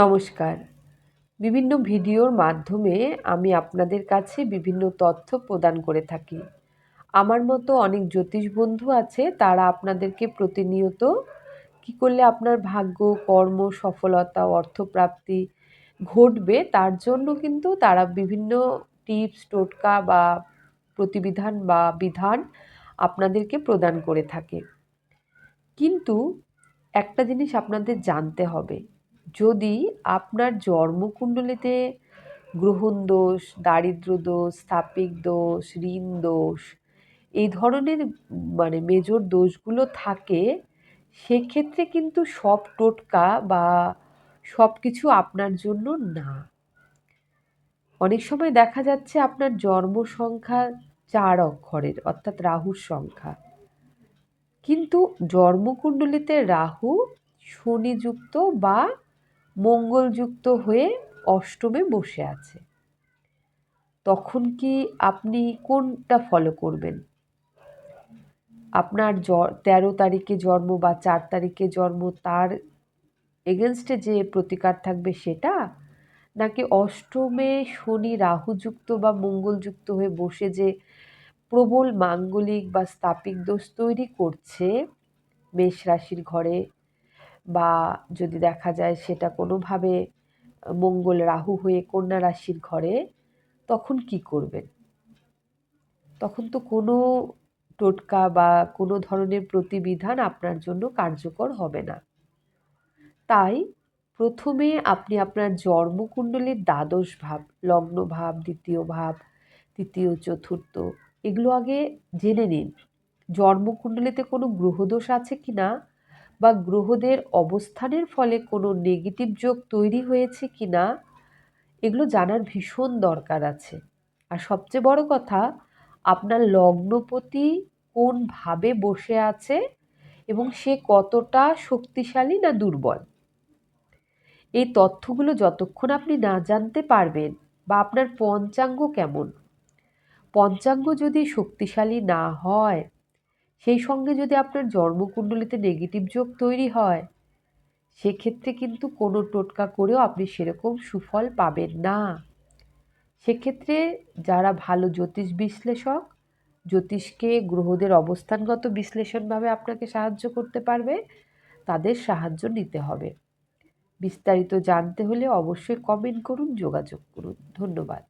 নমস্কার। বিভিন্ন ভিডিওর মাধ্যমে আমি আপনাদের কাছে বিভিন্ন তথ্য প্রদান করে থাকি। আমার মতো অনেক জ্যোতিষ বন্ধু আছে, তারা আপনাদেরকে প্রতিনিয়ত কি করলে আপনার ভাগ্য, কর্ম, সফলতা, অর্থপ্রাপ্তি ঘটবে, তার জন্য কিন্তু তারা বিভিন্ন টিপস, টোটকা বা প্রতিবিধান বা বিধান আপনাদেরকে প্রদান করে থাকে। কিন্তু একটা জিনিস আপনাদের জানতে হবে যদি আপনার জন্মকুণ্ডলিতে গ্রহণ দোষ, দারিদ্র দোষ, স্থাপিক দোষ, ঋণ দোষ, এই ধরনের মানে মেজর দোষগুলো থাকে, সেক্ষেত্রে কিন্তু সব টোটকা বা সব কিছু আপনার জন্য না। অনেক সময় দেখা যাচ্ছে আপনার জন্ম সংখ্যা চার অক্ষরের, অর্থাৎ রাহুর সংখ্যা। কিন্তু জন্মকুণ্ডলিতে রাহু শনিযুক্ত বা মঙ্গলযুক্ত হয়ে অষ্টমে বসে আছে। তখন কি আপনি কোনটা ফলো করবেন? আপনার জ, তেরো তারিখে জন্ম বা চার তারিখে জন্ম তার এগেনস্টে যে প্রতিকার থাকবে সেটা? নাকি অষ্টমে শনি রাহুযুক্ত বা মঙ্গলযুক্ত হয়ে বসে যে প্রবল মাঙ্গলিক বা স্থাপিক দোষ তৈরি করছে, মেষ রাশির ঘরে বা যদি দেখা যায় সেটা কোনোভাবে মঙ্গল রাহু হয়ে কন্যা রাশির ঘরে, তখন কি করবেন? তখন তো কোনো টোটকা বা কোনো ধরনের প্রতিবিধান আপনার জন্য কার্যকর হবে না। তাই প্রথমে আপনি আপনার জন্মকুণ্ডলীর দ্বাদশ ভাব, লগ্ন ভাব, দ্বিতীয় ভাব, তৃতীয়, চতুর্থ, এগুলো আগে জেনে নিন। জন্মকুণ্ডলীতে কোনো গ্রহদোষ আছে কি না? বা গ্রহদের অবস্থানের ফলে কোনো নেগেটিভ যোগ তৈরি হয়েছে কি না এগুলো জানার ভীষণ দরকার আছে। আর সবচেয়ে বড় কথা, আপনার লগ্নপতি কোনভাবে বসে আছে এবং সে কতটা শক্তিশালী না দুর্বল? এই তথ্যগুলো যতক্ষণ আপনি না জানতে পারবেন বা আপনার পঞ্চাঙ্গ কেমন? পঞ্চাঙ্গ যদি শক্তিশালী না হয় সেই সঙ্গে যদি আপনার জন্মকুণ্ডলিতে নেগেটিভ যোগ তৈরি হয়, সেক্ষেত্রে কিন্তু কোনো টোটকা করেও আপনি সেরকম সুফল পাবেন না। সেক্ষেত্রে যারা ভালো জ্যোতিষ বিশ্লেষক, জ্যোতিষকে গ্রহদের অবস্থানগত বিশ্লেষণভাবে আপনাকে সাহায্য করতে পারবে, তাদের সাহায্য নিতে হবে। বিস্তারিত জানতে হলে অবশ্যই কমেন্ট করুন, যোগাযোগ করুন। ধন্যবাদ।